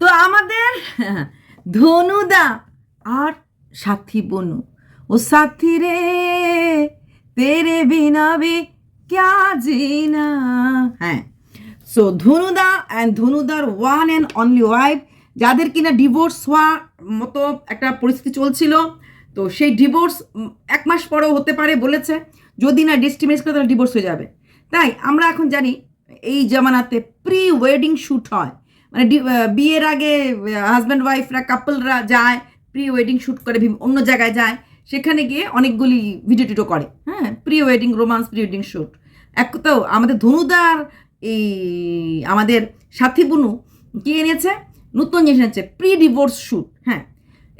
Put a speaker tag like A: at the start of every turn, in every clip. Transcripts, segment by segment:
A: তো আমাদের ধনুদা আর সাথী বনু। ও সাথী রে, তেরে বিনা বি ক্যা জিনা। হ্যাঁ সো ধনুদা অ্যান্ড ধনুদার ওয়ান অ্যান্ড অনলি ওয়াইফ যাদের কিনা ডিভোর্স হওয়ার মতো একটা পরিস্থিতি চলছিল, তো সেই ডিভোর্স এক মাস পরেও হতে পারে বলেছে। যদি না ডিস্টিমেজ করে তাহলে ডিভোর্স হয়ে যাবে। তাই আমরা এখন জানি, এই জামানাতে প্রি ওয়েডিং শ্যুট হয়। মানে বিয়ের আগে হাজব্যান্ড ওয়াইফরা কাপলরা যায় প্রি ওয়েডিং শ্যুট করে অন্য জায়গায় যায়, সেখানে গিয়ে অনেকগুলি ভিডিও টিডিও করে। হ্যাঁ pre wedding romance pre wedding shoot এক তো আমাদের ধনুদার এই আমাদের সাথী বুনু কি এনেছে? নতুন জিনিস এনেছে প্রি ডিভোর্স শ্যুট হ্যাঁ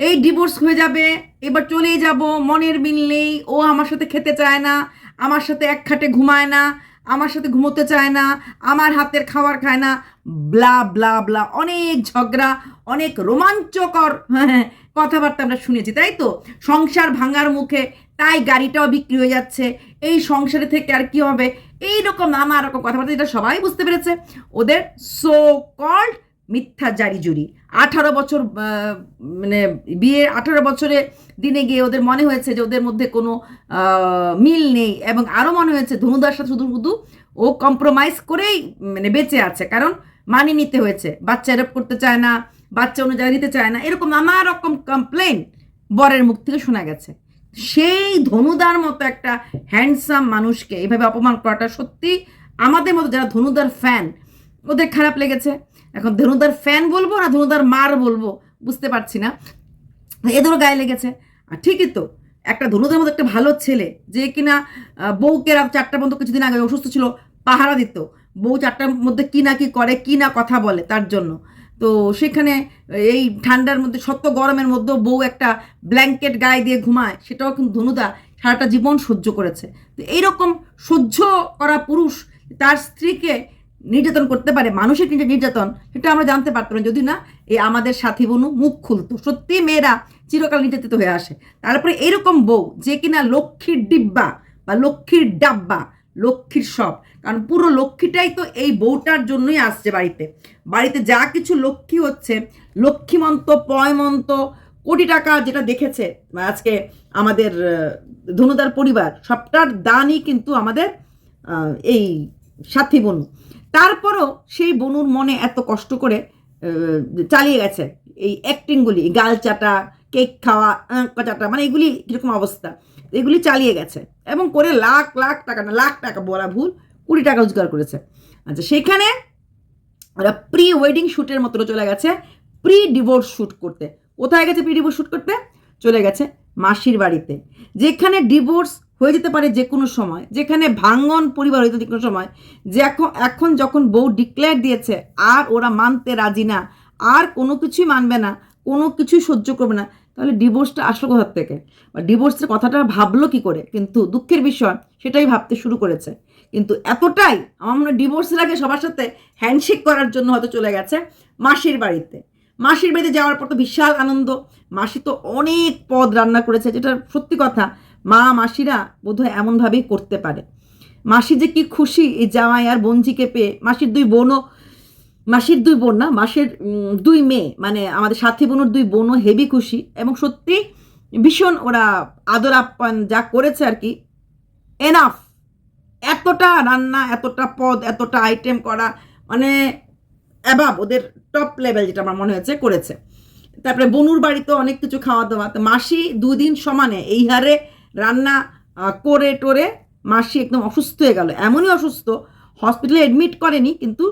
A: এই ডিভোর্স হয়ে যাবে, এবার চলেই যাব, মনের মিল নেই, ও আমার সাথে খেতে চায় না, আমার সাথে এক খাটে ঘুমায় না আমার সাথে ঘুমোতে চায় না, আমার হাতের খাবার খায় না, ব্লা ব্লা ব্লা, অনেক ঝগড়া, অনেক রোমাঞ্চকর কথাবার্তা আমরা শুনেছি, তাই তো? সংসার ভাঙার মুখে তাই গাড়িটাও বিক্রি হয়ে যাচ্ছে, এই সংসারে থেকে আর কি হবে? এইরকম নানা রকম কথাবার্তা এটা সবাই বুঝতে পেরেছে। ওদের সো কল্ড মিথ্যা জারি জুরি। আঠারো বছর মানে বিয়ে আঠারো বছরে দিনে গিয়ে ওদের মনে হয়েছে যে ওদের মধ্যে কোনো মিল নেই এবং আরও মনে হয়েছে ধনুদার সাথে শুধু শুধু ও কম্প্রোমাইজ করেই মানে বেঁচে আছে। কারণ মানিয়ে নিতে হয়েছে। বাচ্চা এরপ করতে চায় না, বাচ্চা অন্য জায়গায় দিতে চায় না, এরকম নানা রকম কমপ্লেন বরের মুখ থেকে শোনা গেছে। সেই ধনুদার মতো একটা হ্যান্ডসাম মানুষকে এইভাবে অপমান করাটা সত্যি আমাদের মতো যারা ধনুদার ফ্যান ওদের খারাপ লেগেছে। এখন ধনুদার ফ্যান বলব না ধনুদার মার বলব? বুঝতে পারছি না। এদেরও গায়ে লেগেছে। আর ঠিকই তো, একটা ধনুদের মতো একটা ভালো ছেলে, যে কিনা বউকে চারটা পর্যন্ত কিছুদিন আগে অসুস্থ ছিল, পাহারা দিত। বউ চারটার মধ্যে কি না কি করে, কি না কথা বলে তার জন্য। তো সেখানে এই ঠান্ডার মধ্যে, সত্য গরমের মধ্যেও বউ একটা ব্ল্যাঙ্কেট গায়ে দিয়ে ঘুমায়, সেটাও কিন্তু ধনুদা সারাটা জীবন সহ্য করেছে। তো এইরকম সহ্য করা পুরুষ, তার স্ত্রীকে নির্যাতন করতে পারে মানসিক নির্যা- নির্যাতন, সেটা আমরা জানতে পারতাম না। যদি না, এই আমাদের সাথী বনু মুখ খুলতো। সত্যি মেয়েরা চিরকাল নির্যাতিত হয়ে আসে। তারপরে এরকম বউ, যে কিনা লক্ষ্মীর ডিব্বা বা লক্ষ্মীর ডাব্বা, লক্ষ্মীর সব, কারণ পুরো লক্ষ্মীটাই তো এই বউটার জন্যই আসছে বাড়িতে। বাড়িতে যা কিছু লক্ষ্মী হচ্ছে, লক্ষ্মীমন্ত, পয়মন্ত, কোটি টাকা যেটা দেখেছে আজকে আমাদের ধনুদার পরিবার, সবটার দানই কিন্তু আমাদের এই সাথী বনু। তারপরও সেই বনুর মনে এত কষ্ট করে চালিয়ে গেছে। এই অ্যাক্টিংগুলি গাল চাটা কেক খাওয়া চাটা মানে এগুলি কীরকম অবস্থা? এগুলি চালিয়ে গেছে এবং করে লাখ লাখ টাকা না, লাখ টাকা বলা ভুল, কুড়ি টাকা রোজগার করেছে। আচ্ছা সেখানে ওরা প্রি ওয়েডিং শ্যুটের মতো চলে গেছে প্রি ডিভোর্স শ্যুট করতে। কোথায় গেছে প্রি ডিভোর্স শ্যুট করতে? চলে গেছে মাসির বাড়িতে। যেখানে ডিভোর্স হয়ে যেতে পারে যে কোনো সময়। যেখানে ভাঙ্গন পরিবার হইতে যে কোনো সময়। যে এখন এখন যখন বউ ডিক্লেয়ার দিয়েছে, আর ওরা মানতে রাজি না, আর কোনো কিছুই মানবে না, কোনো কিছুই সহ্য করবে না, তাহলে ডিভোর্সটা আসলো কোথার থেকে? বা ডিভোর্সের কথাটা ভাবলো কি করে? কিন্তু দুঃখের বিষয়, সেটাই ভাবতে শুরু করেছে। কিন্তু এতটাই আমার মনে হয় ডিভোর্সের আগে সবার সাথে হ্যান্ডশেক করার জন্য হয়তো চলে গেছে মাসির বাড়িতে। মাসির বাড়িতে যাওয়ার পর তো বিশাল আনন্দ। মাসি তো অনেক পদ রান্না করেছে, যেটা সত্যি কথা। মা মাসিরা বোধহয় এমনভাবেই করতে পারে। মাসি যে কি খুশি এই জামাই আর বঞ্জিকে পেয়ে, মাসির দুই বোনও, মাসির দুই বোন না, মাসের দুই মেয়ে মানে আমাদের সাথী বোনের দুই বোনও হেভি খুশি এবং সত্যি ভীষণ ওরা আদর আপ্যায়ন যা করেছে আর কি এনাফ এতটা রান্না, এতটা পদ, এতটা আইটেম করা মানে অ্যাবাব ওদের টপ লেভেল যেটা আমার মনে হয়েছে করেছে। তারপরে বনুর বাড়িতেও অনেক কিছু খাওয়া দাওয়া। তো মাসি দুদিন সমানে এই হারে রান্না করে টোরে মাসি একদম অসুস্থ হয়ে গেল। এমনই অসুস্থ হসপিটালে অ্যাডমিট করেনি, কিন্তু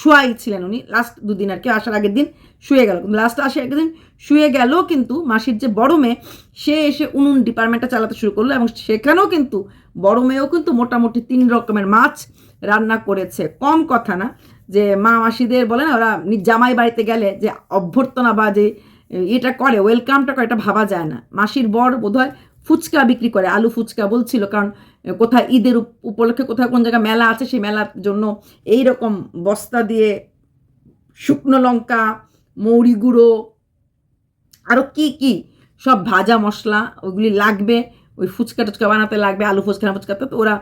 A: শুয়াই ছিলেন উনি। লাস্ট দুদিন আর কি, আসার আগের দিন শুয়ে গেল। কিন্তু লাস্ট আসার আগের দিন শুয়ে গেল, কিন্তু মাসির যে বড় মেয়ে, সে এসে উনুন ডিপার্টমেন্টটা চালাতে শুরু করল এবং সেখানেও কিন্তু বড় মেয়েও কিন্তু মোটামুটি তিন রকমের মাছ রান্না করেছে। কম কথা না, যে মা মাসিদের বলে না, ওরা জামাই বাড়িতে গেলে যে অভ্যর্থনা বা যে এটা করে ওয়েলকামটা করে, এটা ভাবা যায় না। মাসির বর বোধহয় ফুচকা বিক্রি করে, আলু ফুচকা বলছিল, কারণ কোথায় ঈদের উপ- উপলক্ষে কোথায় কোন জায়গায় মেলা আছে, সেই মেলার জন্য এই রকম বস্তা দিয়ে শুকনো লঙ্কা, মৌরি গুঁড়ো আরও কি কি, সব ভাজা মশলা ওইগুলি লাগবে, ওই ফুচকা টুচকা বানাতে লাগবে, আলু ফুচকা ফুচকাতে তো ওরা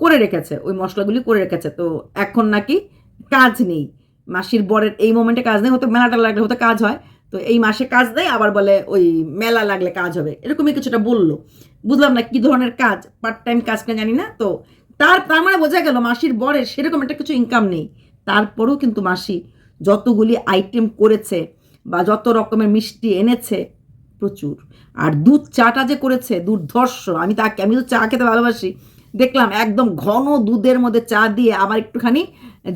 A: করে রেখেছে, ওই মশলাগুলি করে রেখেছে, তো এখন নাকি কাজ নেই, মাসির বরের এই মোমেন্টে কাজ নেই, হয়তো মেলাটা লাগলে হয়তো কাজ হয় তো এই মাসে কাজ দেয়, আবার বলে ওই মেলা লাগলে কাজ হবে। এরকমই কিছুটা বলল। বুঝলাম না কি ধরনের কাজ পার্ট টাইম কাজ না জানি না। তো তার তার মানে বোঝা গেল মাসির বরের সেরকম একটা কিছু ইনকাম নেই। তারপরেও কিন্তু মাসি যতগুলি আইটেম করেছে বা যত রকমের মিষ্টি এনেছে, প্রচুর। আর দুধ চাটা যে করেছে, দুর্ধর্ষ। আমি তাকে, আমি তো চা খেতে ভালোবাসি। দেখলাম একদম ঘন দুধের মধ্যে চা দিয়ে আবার একটুখানি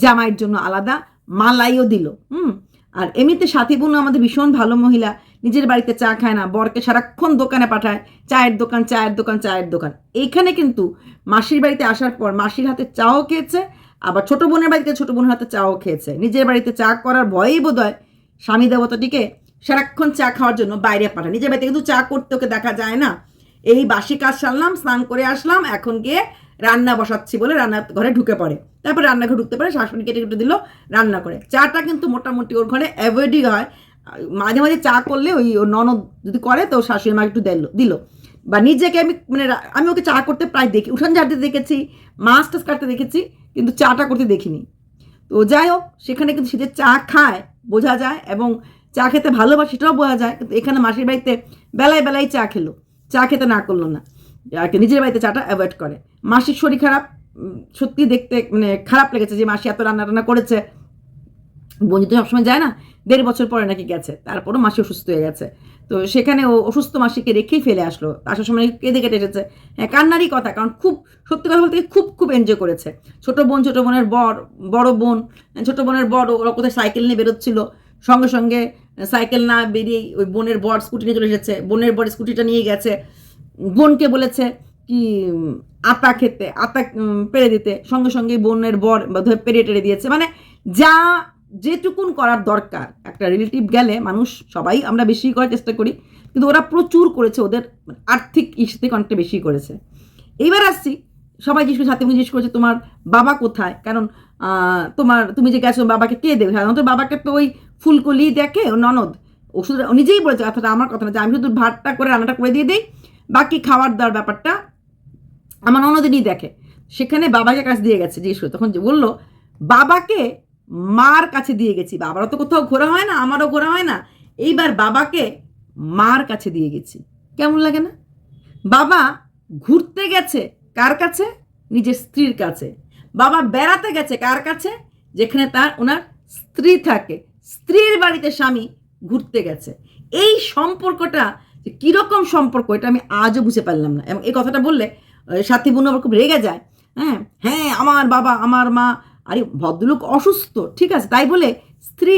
A: জামাইয়ের জন্য আলাদা মালাইও দিল। হুম? আর এমনিতে সাথী বোন আমাদের ভীষণ ভালো মহিলা। নিজের বাড়িতে চা খায় না, বরকে সারাক্ষণ দোকানে পাঠায়, চায়ের দোকান চায়ের দোকান চায়ের দোকান। এইখানে কিন্তু মাসির বাড়িতে আসার পর মাসির হাতে চাও খেয়েছে, আবার ছোট বোনের বাড়িতে ছোট বোনের হাতে চাও খেয়েছে। নিজের বাড়িতে চা করার ভয়েই বোধ হয় স্বামী দেবতাটিকে সারাক্ষণ চা খাওয়ার জন্য বাইরে পাঠায়। নিজের বাড়িতে কিন্তু চা করতে ওকে দেখা যায় না। এই বাসি কাজ সারলাম, স্নান করে আসলাম, এখন গিয়ে রান্না বসাচ্ছি বলে রান্না ঘরে ঢুকে পড়ে। তারপর রান্নাঘরে ঢুকতে পারে শাশুড়ি কেটে কেটে দিল, রান্না করে। চাটা কিন্তু মোটামুটি ওর ঘরে অ্যাভয়েডই হয়। মাঝে মাঝে চা করলে ওই ননদ যদি করে তো শাশুড়ি মা একটু দিল দিল। বা নিজেকে আমি মানে আমি ওকে চা করতে প্রায় দেখি, উঠান ঝাড়তে দেখেছি, মাছ টাছ কাটতে দেখেছি, কিন্তু চাটা করতে দেখিনি। তো যাই হোক, সেখানে কিন্তু যে চা খায় বোঝা যায় এবং চা খেতে ভালোবাসে সেটাও বোঝা যায়, কিন্তু এখানে মাসির বাড়িতে বেলায় বেলায় চা খেলো। চা খেতে না করল না। নিজের বাড়িতে চাটা অ্যাভয়েড করে। মাসির শরীর খারাপ সত্যি দেখতে মানে খারাপ লেগেছে যে মাসি এত রান্না টান্না করেছে। বন্ধু তো সবসময় যায় না, দেড় বছর পরে নাকি গেছে, তারপরও মাসি অসুস্থ হয়ে গেছে। তো সেখানে ও অসুস্থ মাসিকে রেখেই ফেলে আসলো, আসার সময় কেঁদে কেটে এসেছে। হ্যাঁ কান্নারই কথা, কারণ খুব, সত্যি কথা বলতে খুব খুব এনজয় করেছে। ছোট বোন, ছোট বোনের বর, বড় বোন, ছোট বোনের বড় ওরা কোথায় সাইকেল নিয়ে বেরোচ্ছিল, সঙ্গে সঙ্গে সাইকেল না বেরিয়েই ওই বোনের বর স্কুটি নিয়ে চলে এসেছে, বোনের বর স্কুটিটা নিয়ে গেছে, বোনকে বলেছে কি আতা খেতে, আতা পেরে দিতে, সঙ্গে সঙ্গে বোনের বর বোধহয় পেরে টেরে দিয়েছে। মানে যা যেটুকুন করার দরকার, একটা রিলেটিভ গেলে মানুষ, সবাই আমরা বেশি করার চেষ্টা করি, কিন্তু ওরা প্রচুর করেছে, ওদের আর্থিক ইস্যু থেকে অনেকটা বেশি করেছে। এইবার আসছি, সবাই জিজ্ঞেস সাথে জিজ্ঞেস করেছে, তোমার বাবা কোথায়? কারণ তোমার, তুমি যে গেছো, বাবাকে কে দেবে? সাধারণত বাবাকে তো ওই ফুলকলি দেখে, ও ননদ। ওষুধ নিজেই বলেছে, কথাটা আমার কথা না, যে আমি শুধু ভাতটা করে রান্নাটা করে দিয়ে দিই, বাকি খাওয়ার দাওয়ার ব্যাপারটা আমার ননদিনই দেখে। সেখানে বাবাকে কাছে দিয়ে গেছে, জিজ্ঞেস তখন যে বলল, বাবাকে মার কাছে দিয়ে গেছি। বাবারও তো কোথাও ঘোরা হয় না, আমারও ঘোরা হয় না। এইবার বাবাকে মার কাছে দিয়ে গেছি। কেমন লাগে না? বাবা ঘুরতে গেছে কার কাছে? নিজের স্ত্রীর কাছে। বাবা বেড়াতে গেছে কার কাছে? যেখানে তার, ওনার স্ত্রী থাকে। স্ত্রীর বাড়িতে স্বামী ঘুরতে গেছে। এই সম্পর্কটা যে কীরকম সম্পর্ক, এটা আমি আজও বুঝে পারলাম না। এবং এই কথাটা বললে সাথী বোন আবার খুব রেগে যায়। হ্যাঁ হ্যাঁ আমার বাবা, আমার মা, আরে ভদ্রলোক অসুস্থ, ঠিক আছে, তাই বলে স্ত্রী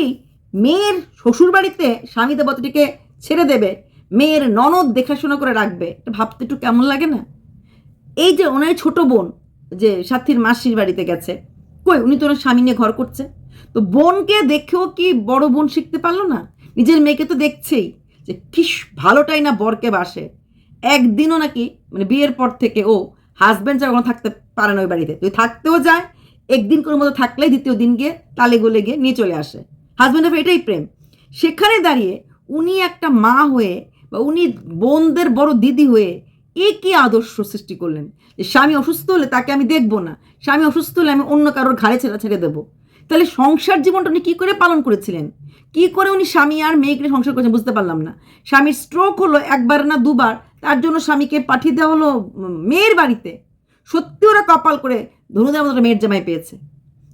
A: মেয়ের শ্বশুর বাড়িতে স্বামী দেবতাটিকে ছেড়ে দেবে, মেয়ের ননদ দেখাশোনা করে রাখবে, এটা ভাবতে একটু কেমন লাগে না? এই যে ওনার ছোট বোন যে সাথীর মাসির বাড়িতে গেছে, কই উনি তো ওনার স্বামী নিয়ে ঘর করছে? তো বোনকে দেখেও কি বড় বোন শিখতে পারল না? নিজের মেয়েকে তো দেখছেই যে কি ভালোটাই না বরকে বাসে। একদিনও নাকি মানে বিয়ের পর থেকে ও হাজব্যান্ড ছাড়া কোনো থাকতে পারে না ওই বাড়িতে। তুই থাকতেও যায়, একদিন কোনো মতো থাকলেই দ্বিতীয় দিন গিয়ে তালে গলে গিয়ে নিয়ে চলে আসে। হাজব্যান্ড হাজব্যান্ডের এটাই প্রেম। সেখানে দাঁড়িয়ে উনি একটা মা হয়ে বা উনি বোনদের বড় দিদি হয়ে এ কি আদর্শ সৃষ্টি করলেন? যে স্বামী অসুস্থ হলে তাকে আমি দেখব না। স্বামী অসুস্থ হলে আমি অন্য কারোর ঘাড়ে ছেড়ে ছেড়ে দেবো। তাহলে সংসার জীবনটা উনি কী করে পালন করেছিলেন? কি করে উনি স্বামী আর মেয়েকে সংসার করেছেন বুঝতে পারলাম না। স্বামীর স্ট্রোক হলো একবার না দুবার তার জন্য স্বামীকে পাঠিয়ে দেওয়া হলো মেয়ের বাড়িতে। সত্যি ওরা কপাল করে ধনুদের মতো মেয়ের জামাই পেয়েছে।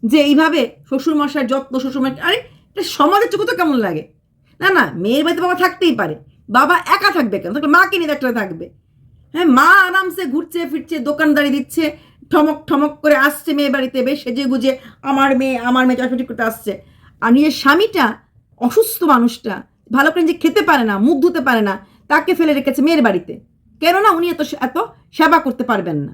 A: যে এইভাবে শ্বশুরমশাই, যত্ন শ্বশুরমশাই, আরে, এটা সমাজের চোখে তো কেমন লাগে? না না, মেয়ের বাড়িতে বাবা থাকতেই পারে। বাবা একা থাকবে কেন? থাকলে মাকে নিয়ে একটা থাকবে। হ্যাঁ মা আরামসে ঘুরছে, ফিরছে, দোকানদারি দিচ্ছে, ঠমক ঠমক করে আসছে মেয়ে বাড়িতে, বেশ সেজে গুজে আমার মেয়ে আমার মেয়ে চটপটি করতে আসছে। আর নিজের স্বামীটা অসুস্থ মানুষটা, ভালো করে যে খেতে পারে না, মুখ ধুতে পারে না তাকে ফেলে রেখেছে মেয়ের বাড়িতে। কেননা উনি এত এত সেবা করতে পারবেন না।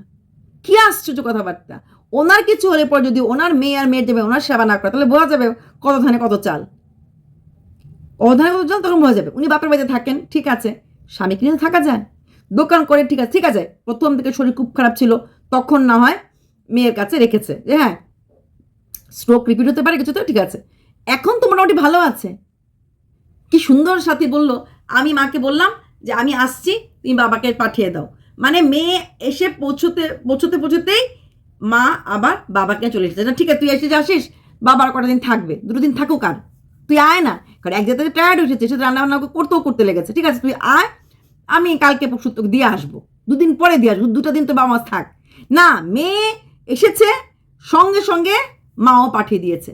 A: কি আশ্চর্য কথাবার্তা। ওনার কিছু হলে পর যদি ওনার মেয়ে আর মেয়ের যাবে ওনার সেবা না করে, তাহলে বোঝা যাবে কত ধানে কত চাল। কত ধানে কত চাল, তখন বোঝা যাবে। উনি বাপের বাড়িতে থাকেন, ঠিক আছে। স্বামীকে নিয়ে থাকা যায়? দোকান করে, ঠিক আছে ঠিক আছে। প্রথম থেকে শরীর খুব খারাপ ছিল, তখন না হয় মেয়ের কাছে রেখেছে। যে হ্যাঁ স্ট্রোক রিপিট হতে পারে কিছু তো ঠিক আছে। এখন তো মোটামুটি ভালো আছে। কি সুন্দর সাথী বলল, আমি মাকে বললাম যে আমি আসছি, তুমি বাবাকে পাঠিয়ে দাও। মানে মেয়ে এসে পৌঁছতে পৌঁছতে, পৌঁছতেই মা আবার বাবাকে চলে এসেছে। না, ঠিক আছে, তুই এসে আসিস বাবার কটা দিন থাকবে, দুটো দিন থাকুক আর। তুই আয় না, কারণ এক জায়গায় টায়ার্ড হয়েছে সে রান্না বান্না করতেও করতে লেগেছে। ঠিক আছে, তুই আয়, আমি কালকে পরশু তোকে দিয়ে আসব। দুদিন পরে দিয়ে আসব, দুটো দিন তো বাবা মা থাক। না, মেয়ে এসেছে, সঙ্গে সঙ্গে মাও পাঠিয়ে দিয়েছে।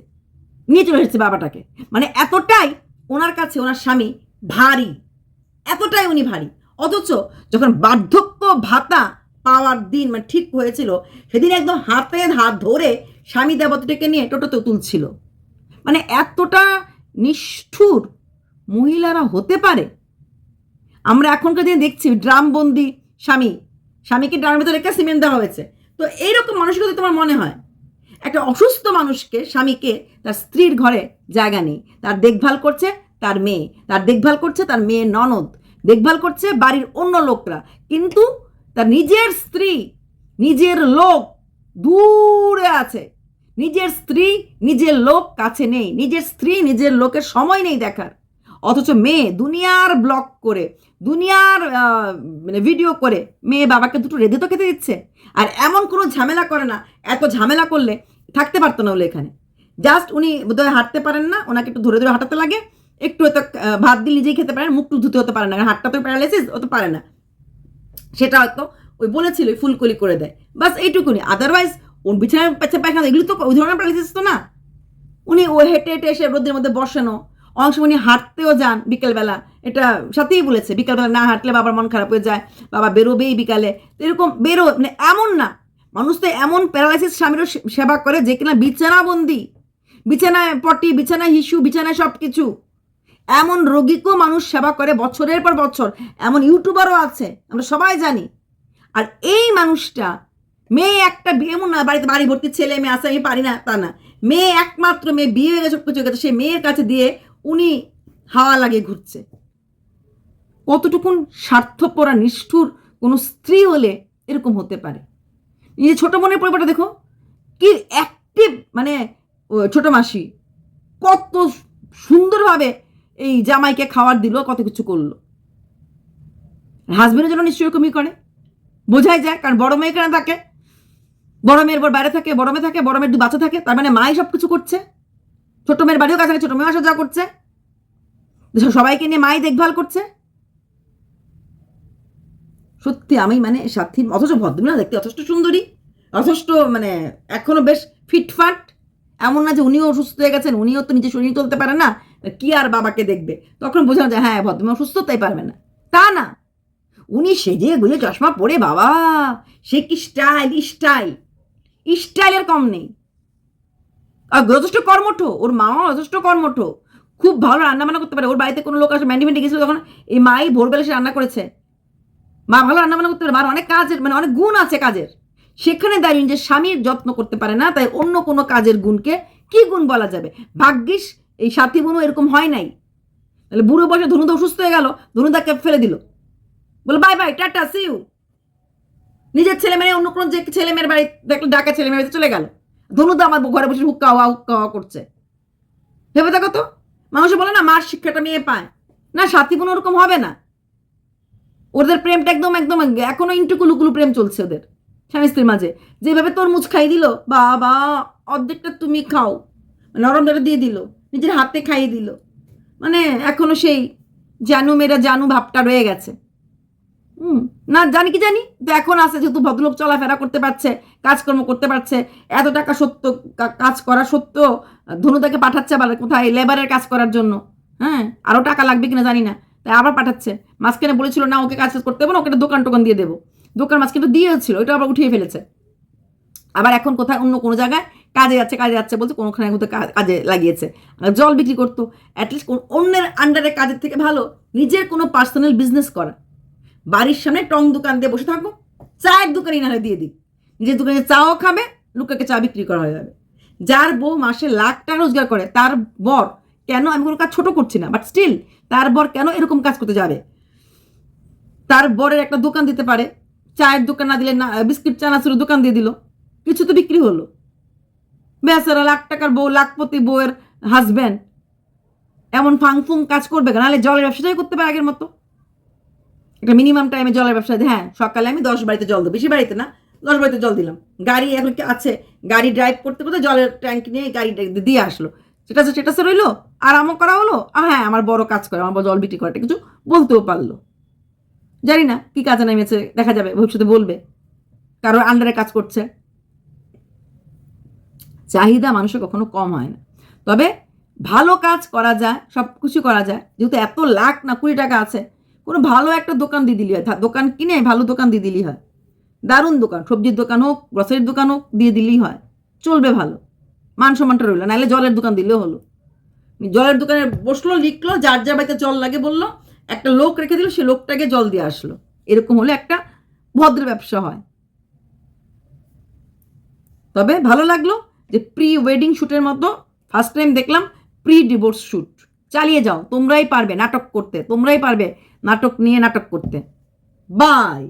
A: নিয়ে চলে এসেছে বাবাটাকে। মানে এতটাই ওনার কাছে, ওনার স্বামী ভারী। এতটাই উনি ভারী। অথচ যখন বার্ধক্য ভাতা পাওয়ার দিন মানে ঠিক হয়েছিল, সেদিন একদম হাতে হাত ধরে স্বামী দেবতাটাকে নিয়ে টোটোতে তুলছিল। মানে এতটা নিষ্ঠুর মহিলারা হতে পারে? আমরা এখনকার দিনে দেখছি ড্রামবন্দি স্বামী। স্বামীকে ড্রামের ভিতরে রেখে সিমেন্ট দেওয়া হয়েছে। তো এইরকম মানসিকতা তোমার মনে হয়? একটা অসুস্থ মানুষকে, স্বামীকে তার স্ত্রীর ঘরে জায়গা নেই, তার দেখভাল করছে তার মেয়ে। তার দেখভাল করছে তার মেয়ে ননদ। দেখভাল করছে বাড়ির অন্য লোকরা। কিন্তু তার নিজের স্ত্রী, নিজের লোক দূরে আছে। নিজের স্ত্রী, নিজের লোক কাছে নেই। নিজের স্ত্রী, নিজের লোকের সময় নেই দেখার। অথচ মেয়ে দুনিয়ার ব্লগ করে, দুনিয়ার মানে ভিডিও করে, মেয়ে বাবাকে দুটো রেঁধে তো খেতে দিচ্ছে। আর এমন কোনো ঝামেলা করে না, এত ঝামেলা করলে থাকতে পারতো না বলে এখানে। জাস্ট উনি বোধহয় হাঁটতে পারেন না, ওনাকে একটু ধরে ধরে হাঁটাতে লাগে। একটু হয়তো ভাত দিয়ে নিজেই খেতে পারেন মুখ টুক ধুতে হতে পারে না হাতটা তো প্যারালাইসিস ও তো পারে না। সেটা হয়তো ওই বলেছিল ফুলকলি করে দেয়। বাস এইটুকুনি। আদারওয়াইজ ওর বিছানায় পেছা পায়খানা, এগুলো তো ওই ধরনের প্যারালাইসিস তো না। উনি ও হেঁটে হেঁটে এসে রোদের মধ্যে বসানো অংশ উনি হাঁটতেও যান বিকেলবেলা। এটা সাথেই বলেছে, বিকেলবেলা না হাঁটলে বাবার মন খারাপ হয়ে যায়, বাবা বেরোবেই বিকালে। এরকম বেরো মানে এমন না। মানুষ তো এমন প্যারালাইসিস স্বামীরও সেবা করে যে কিনা বিছানাবন্দি। বিছানায় পটি, বিছানায় হিসু বিছানায় সব কিছু এমন রোগীকেও মানুষ সেবা করে বছরের পর বছর। এমন ইউটিউবারও আছে, আমরা সবাই জানি। আর এই মানুষটা, মেয়ে একটা বিয়ে, এমন না, বাড়িতে বাড়ি ভর্তি, ছেলে মেয়ে আছে, আমি পারি না, তা না। মেয়ে একমাত্র মেয়ে বিয়ে হয়ে গেছে কিছু গেছে সেই মেয়ের কাছে দিয়ে উনি হাওয়া লাগিয়ে ঘুরছে। কতটুকুন স্বার্থপর নিষ্ঠুর কোনো স্ত্রী হলে এরকম হতে পারে? নিজের ছোটো বোনের পরিবারটা দেখো, কি অ্যাক্টিভ মানে ছোট মাসি, কত সুন্দরভাবে এই জামাইকে খাওয়ার দিল, কত কিছু করল। হাজবেন্ডের জন্য নিশ্চয়ই এরকমই করে। বোঝাই যায়, কারণ বড় মেয়ে কেন থাকে? বড় মেয়ের বাইরে থাকে, বড় মেয়ে থাকে, বড় মেয়ের দু বাচ্চা থাকে, তার মানে মাই সব কিছু করছে। ছোট মেয়ের বাড়িও কাছে ছোট মেয়ে আসা যা করছে। সবাইকে নিয়ে মাই দেখভাল করছে। সত্যি, আমি মানে সাথী, অথচ ভদ্রমহিলা দেখতে যথেষ্ট সুন্দরী, যথেষ্ট মানে এখনও বেশ ফিটফাট এমন না যে উনিও অসুস্থ হয়ে গেছেন, উনিও তো নিজে শরীর চলতে পারে না। কি আর বাবাকে দেখবে? তখন বোঝানো যায় হ্যাঁ ভদ্রমহিলা অসুস্থ, তাই পারবে না। তা না। উনি সেজে গুলে চশমা পরে বাবা, সে কি স্টাইল স্টাইল স্টাইলের কম নেই। আর যথেষ্ট কর্মঠ, ওর মাও যথেষ্ট কর্মঠ। খুব ভালো রান্না বান্না করতে পারে। ওর বাড়িতে কোনো লোক আসে ম্যান্ডি ম্যান্ডি গেছিল তখন, এই মাই ভোরবেলা সে রান্না করেছে। মা ভালো রান্না বান্না করতে পারে, মার অনেক কাজের মানে অনেক গুণ আছে কাজের। সেখানে দাঁড়িয়ে যে স্বামীর যত্ন করতে পারে না, তাই অন্য কোনো কাজের গুণকে কি গুণ বলা যাবে? ভাগ্যিস এই সাথী বোনও এরকম হয় নাই। তাহলে বুড়ো বসে ধনুদা অসুস্থ হয়ে গেল, ধনুদাকে ফেলে দিল। বলে, bye bye, tata see you নিজের ছেলে মেয়ে অন্য কোনো যে ছেলে মেয়ের বাড়ি দেখলে, ডাকা ছেলে মেয়ে চলে গেল। ধনুদা আমার ঘরে বসে হুক্কা হওয়া হুক্কা হওয়া করছে। ভেবে দেখো তো, মানুষ বলে না, মার শিক্ষাটা মেয়ে পায়। না সাথী বোন ওরকম হবে না। ওদের প্রেমটা একদম একদম এখনও ইন্টু কুলুকুলু প্রেম চলছে ওদের, স্বামী স্ত্রীর মাঝে। যেভাবে তরমুজ খাই দিল, বাবা, অর্ধেকটা তুমি খাও। নরম দিয়ে দিল। নিজের হাতে খাইয়ে দিল। মানে এখনও সেই জানু মেয়েরা জানু ভাবটা রয়ে গেছে। হুম, না, জানি কি জানি? তো এখন আছে যেহেতু ভদ্রলোক চলাফেরা করতে পারছে, কাজকর্ম করতে পারছে, এত টাকা সত্য কাজ করা সত্য ধনুদাকে পাঠাচ্ছে আবার কোথায়? লেবারের কাজ করার জন্য। হ্যাঁ আরও টাকা লাগবে কিনা জানি না। তাই আবার পাঠাচ্ছে। মাঝখানে বলেছিল, না, ওকে কাজ করতে হবে না, ওকে দোকান টোকান দিয়ে দেবো। দোকান মাঝখানে দিয়েছিল ওইটা আবার উঠিয়ে ফেলেছে। আবার এখন কোথায়? অন্য কোনো জায়গায় কাজে যাচ্ছে কাজে যাচ্ছে বলছে, কোনোখানে কোথাও কাজ- লাগিয়েছে। জল বিক্রি করতো। অ্যাটলিস্ট অন্যের আন্ডারে কাজের থেকে ভালো, নিজের কোনো পার্সোনাল বিজনেস করা। বাড়ির সামনে টং দোকান দিয়ে বসে থাকব, চায়ের দোকানই নাহলে দিয়ে দিই। নিজের দোকানে চাও খাবে, লোককে চা বিক্রি করা হয়ে যাবে। যার বউ মাসে লাখ টাকা রোজগার করে, তার বর, কেন আমি কোনো কাজ ছোট করছি না বাট স্টিল তার বর কেন এরকম কাজ করতে যাবে? তার বরের একটা দোকান দিতে পারে, চায়ের দোকান না দিলে না বিস্কিট চানাচুরের দোকান দিয়ে দিল। কিছু তো বিক্রি হলো। বেচারা লাখ টাকার বউ, লাখপতি বউয়ের হাজব্যান্ড এমন ফাংফুং কাজ করবে নাহলে জলের ব্যবসাটাই করতে পারে আগের মতো। একটা মিনিমাম টাইমে জলের ব্যবসা হ্যাঁ সকালে আমি দশ বাড়িতে জল দেবো। বেশি বাড়িতে না, দশ বাড়িতে জল দিলাম। গাড়ি এখন কি আছে? গাড়ি ড্রাইভ করতে করতে জলের ট্যাঙ্ক নিয়ে গাড়ি দিয়ে আসলো। সেটা সেটা সে রইল, আরামও করা হলো, আর হ্যাঁ আমার বড় কাজ করে, আমার জল বিক্রি করাটা কিছু বলতেও পারল। জানি না কি কাজে নেমেছে, দেখা যাবে, ভবিষ্যতে বলবে। কারোর আন্ডারে কাজ করছে। চাহিদা মানুষের কখনো কম হয় না। তবে ভালো কাজ করা যায় সব কিছু করা যায়। যেহেতু এত লাখ না কুড়ি টাকা আছে, কোনো ভালো একটা দোকান দিয়ে দিলি হয়। দোকান কিনে ভালো দোকান দিয়ে দিলি হয়। দারুণ দোকান, সবজির দোকান হোক গ্রসারির দোকান হোক, দিয়ে দিলেই হয়। চলবে ভালো। মান সম্মানটা রইল। নাহলে জলের দোকান দিলেও হলো। জলের দোকানে বসল, লিখলো, যার যার বাড়িতে জল লাগে বলল, একটা লোক রেখে দিল, সে লোকটাকে জল দিয়ে আসলো। এরকম হলে একটা ভদ্র ব্যবসা হয়। তবে ভালো লাগল যে প্রি ওয়েডিং শ্যুটের মতো ফার্স্ট টাইম দেখলাম প্রি ডিভোর্স শ্যুট চালিয়ে যাও, তোমরাই পারবে নাটক করতে, তোমরাই পারবে নাটক নিয়ে নাটক করতে। বাই